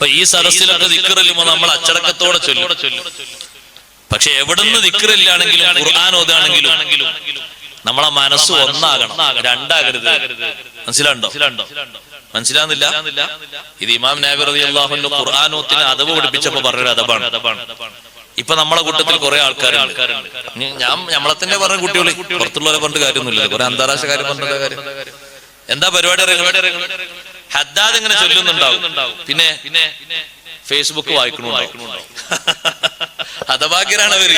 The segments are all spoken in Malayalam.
അപ്പൊ ഈ സദസ്സിലൊക്കെ നിക്കറില്ലുമ്പോ നമ്മൾ അച്ചടക്കത്തോടെ ചൊല്ലും. പക്ഷെ എവിടുന്ന് നിക്കറില്ലാണെങ്കിലും ഖുർആൻ ഓതാണെങ്കിലും നമ്മളെ മനസ്സ് ഒന്നാകണം. രണ്ടാകരുത്. മനസ്സിലാണ്ടോ മനസ്സിലാകുന്നില്ല ഇത് ഇമാം നാബി അള്ളാഹുന്റെ ഖുർആാനോത്തിന് അതവ് പഠിപ്പിച്ചപ്പോ പറഞ്ഞൊരു അതബാണ്. ഇപ്പൊ നമ്മളെ കൂട്ടത്തിൽ കുറെ ആൾക്കാർ ഞാൻ നമ്മളെ തന്നെ പറഞ്ഞ കുട്ടികളെ പുറത്തുള്ളവരെ പറഞ്ഞിട്ട് കാര്യമൊന്നുമില്ല. കുറെ അന്താരാഷ്ട്ര കാര്യം പറഞ്ഞ കാര്യം. എന്താ പരിപാടി? ഹദ്ദാദ് ഇങ്ങനെ ചൊല്ലുന്നുണ്ടാവും. പിന്നെ പിന്നെ ഫേസ്ബുക്ക് വായിക്കണുണ്ടാവും. ഹതഭാഗ്യരാണ് അവർ.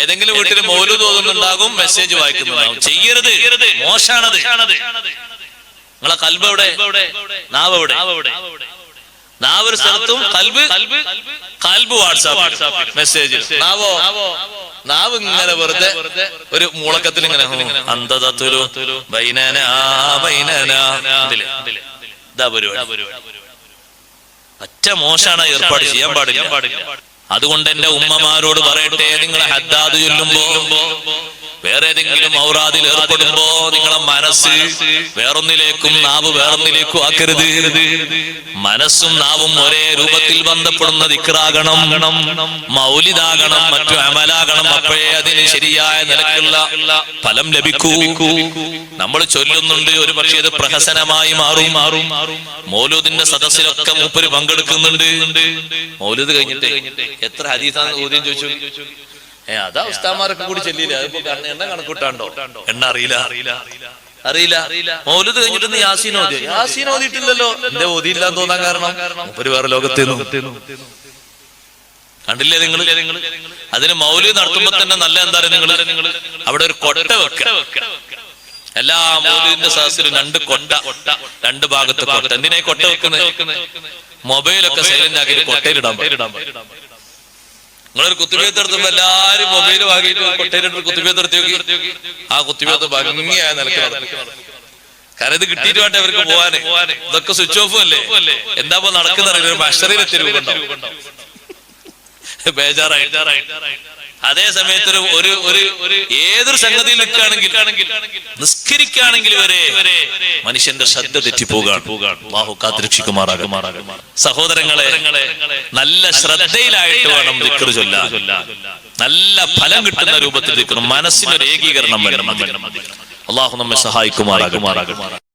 ഏതെങ്കിലും വീട്ടിൽ മൗലു തോന്നുന്നുണ്ടാകും മെസ്സേജ് വായിക്കുന്നുണ്ടാവും ചെയ്യരുത്. മോശാണത്. നിങ്ങളെ കൽബ് എവിടെ? നാവ് എവിടെ? നാവ് ഒരു സ്ഥലത്തും കൽബ് കൽബ് വാട്സാപ്പ് മെസ്സേജ് നാവോ? നാവ്? ഇങ്ങനെ വെറുതെ ഒരു മൂളക്കത്തിൽ ഇങ്ങനെ അന്തതത്തുലു ബൈനന ബൈനന. ഇതാ പരിപാടി. ഒറ്റ മോശാണ് ഏർപ്പാട്. ചെയ്യാൻ പാടില്ല. അതുകൊണ്ട് എന്റെ ഉമ്മമാരോട് പറയട്ടെ. നിങ്ങൾ ഹദ്ദാദ് ചൊല്ലുമ്പോ വേറെ ഏതെങ്കിലും ഔറാദിൽ ഏർപ്പെടുമ്പോ നിങ്ങളെ മനസ്സ് വേറൊന്നിലേക്കും നാവ് വേറൊന്നിലേക്കും ആക്കരുത്. മനസ്സും നാവും ഒരേ രൂപത്തിൽ ബന്ധപ്പെടുന്ന ദിക്റാകണം മൗലിദാകണം മറ്റു അമലാകണം അപ്പോഴേ അതിന് ശരിയായ നിലക്കുള്ള ഫലം ലഭിക്കൂ. നമ്മൾ ചൊല്ലുന്നുണ്ട് ഒരു പക്ഷേ ഇത് പ്രഹസനമായി മാറും. മാറും. മൗലൂദിന്റെ സദസ്സിലൊക്കെ മൂപ്പര് പങ്കെടുക്കുന്നുണ്ട്. മൗലൂദ് കഴിഞ്ഞിട്ട് എത്ര ഹരീസാണ് ചോദ്യം ചോദിച്ചു? അതാ ഉസ്താമാരൊക്കെ കൂടി ചെല്ലിയില്ല അതിപ്പോ കണ്ണ് എണ്ണ കണക്കൂട്ടാണ്ടോ? എണ്ണ അറിയില്ല. അറിയില്ല. അറിയില്ല. മൗലത് കഴിഞ്ഞിട്ട് യാസീൻ ഓതി. യാസീൻ ഓതിയിട്ടില്ലല്ലോ. എന്റെ ഓതിയില്ലാന്ന് തോന്നാൻ കാരണം ഒരു വേറെ ലോകത്തേന്നു കണ്ടില്ലേ നിങ്ങൾ അതിന് മൗലി നടത്തുമ്പോ തന്നെ നല്ല എന്താ നിങ്ങൾ അവിടെ ഒരു കൊട്ട വെക്ക. എല്ലാ മൗലിന്റെ സദസ്സിലും രണ്ട് കൊട്ട. രണ്ട് ഭാഗത്ത് കൊട്ട. എന്തിനായി കൊട്ട വെക്കുന്നത് മൊബൈലൊക്കെ സൈലന്റ് ആക്കിയിട്ട് കൊട്ടയിലിടാൻ പറ്റും നിങ്ങളൊരു കുത്തിവേത്ത് എടുത്തുമ്പോ എല്ലാരും മൊബൈൽ വാങ്ങിയിട്ട് കൊട്ടയിലിട്ട് എടുത്ത് നോക്കി. ആ കുത്തിവേത്ത് ഭംഗിയായ നിലയ്ക്ക്. കാരണം ഇത് കിട്ടിയിട്ട് വേണ്ട അവർക്ക് പോവാന്? ഇതൊക്കെ സ്വിച്ച് ഓഫ് അല്ലേ? എന്താ നടക്കുന്ന ഒരു മഷറിയിലെത്തി രൂപ ബേജാറായി അതേ സമയത്ത് ഒരു ഒരു ഒരു ഏതൊരു സംഗതിയിൽ നിൽക്കുകയാണെങ്കിൽ നിസ്കരിക്കുകയാണെങ്കിൽ വരെ മനുഷ്യന്റെ ശ്രദ്ധ തെറ്റിപ്പോകാണ് ബാഹു കാത്തിരക്ഷിക്കുമാറാകുമാറാകും സഹോദരങ്ങളെ നല്ല ശ്രദ്ധയിലായിട്ട് വേണം ദിക്കറ് ചൊല്ലാൻ. നല്ല ഫലം കിട്ടുന്ന രൂപത്തിൽ ദിക്കണം മനസ്സിനൊരു ഏകീകരണം വേണം അള്ളാഹു നമ്മെ സഹായിക്കുമാറാകുമാറാകുമാറാകും